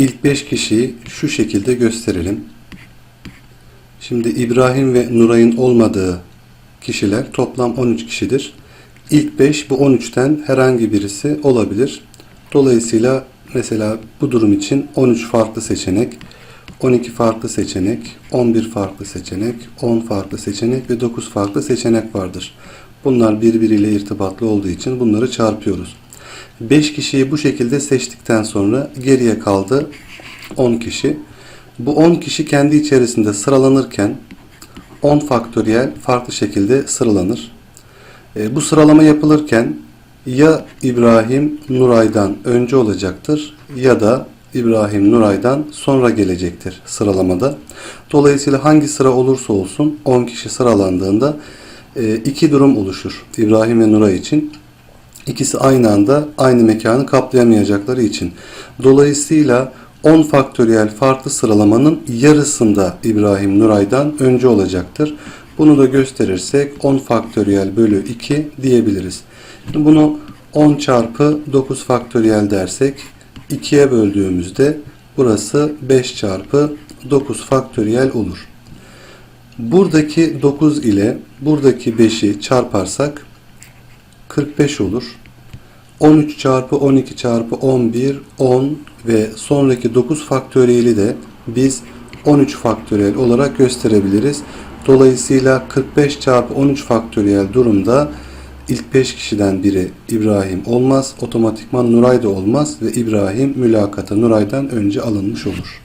İlk 5 kişiyi şu şekilde gösterelim. Şimdi İbrahim ve Nuray'ın olmadığı kişiler toplam 13 kişidir. İlk 5 bu 13'ten herhangi birisi olabilir. Dolayısıyla mesela bu durum için 13 farklı seçenek, 12 farklı seçenek, 11 farklı seçenek, 10 farklı seçenek ve 9 farklı seçenek vardır. Bunlar birbiriyle irtibatlı olduğu için bunları çarpıyoruz. 5 kişiyi bu şekilde seçtikten sonra geriye kaldı 10 kişi. Bu 10 kişi kendi içerisinde sıralanırken 10 faktöriyel farklı şekilde sıralanır. E, bu sıralama yapılırken ya İbrahim Nuray'dan önce olacaktır ya da İbrahim Nuray'dan sonra gelecektir sıralamada. Dolayısıyla hangi sıra olursa olsun 10 kişi sıralandığında e, iki durum oluşur İbrahim ve Nuray için. İkisi aynı anda aynı mekanı kaplayamayacakları için. Dolayısıyla 10 faktöriyel farklı sıralamanın yarısında İbrahim Nuray'dan önce olacaktır. Bunu da gösterirsek 10 faktöriyel bölü 2 diyebiliriz. Bunu 10 çarpı 9 faktöriyel dersek 2'ye böldüğümüzde burası 5 çarpı 9 faktöriyel olur. Buradaki 9 ile buradaki 5'i çarparsak 45 olur. 13 çarpı 12 çarpı 11 10 ve sonraki 9 faktöriyeli de biz 13 faktöriyel olarak gösterebiliriz. Dolayısıyla 45 çarpı 13 faktöriyel durumda ilk 5 kişiden biri İbrahim olmaz. Otomatikman Nuray da olmaz ve İbrahim mülakata Nuray'dan önce alınmış olur.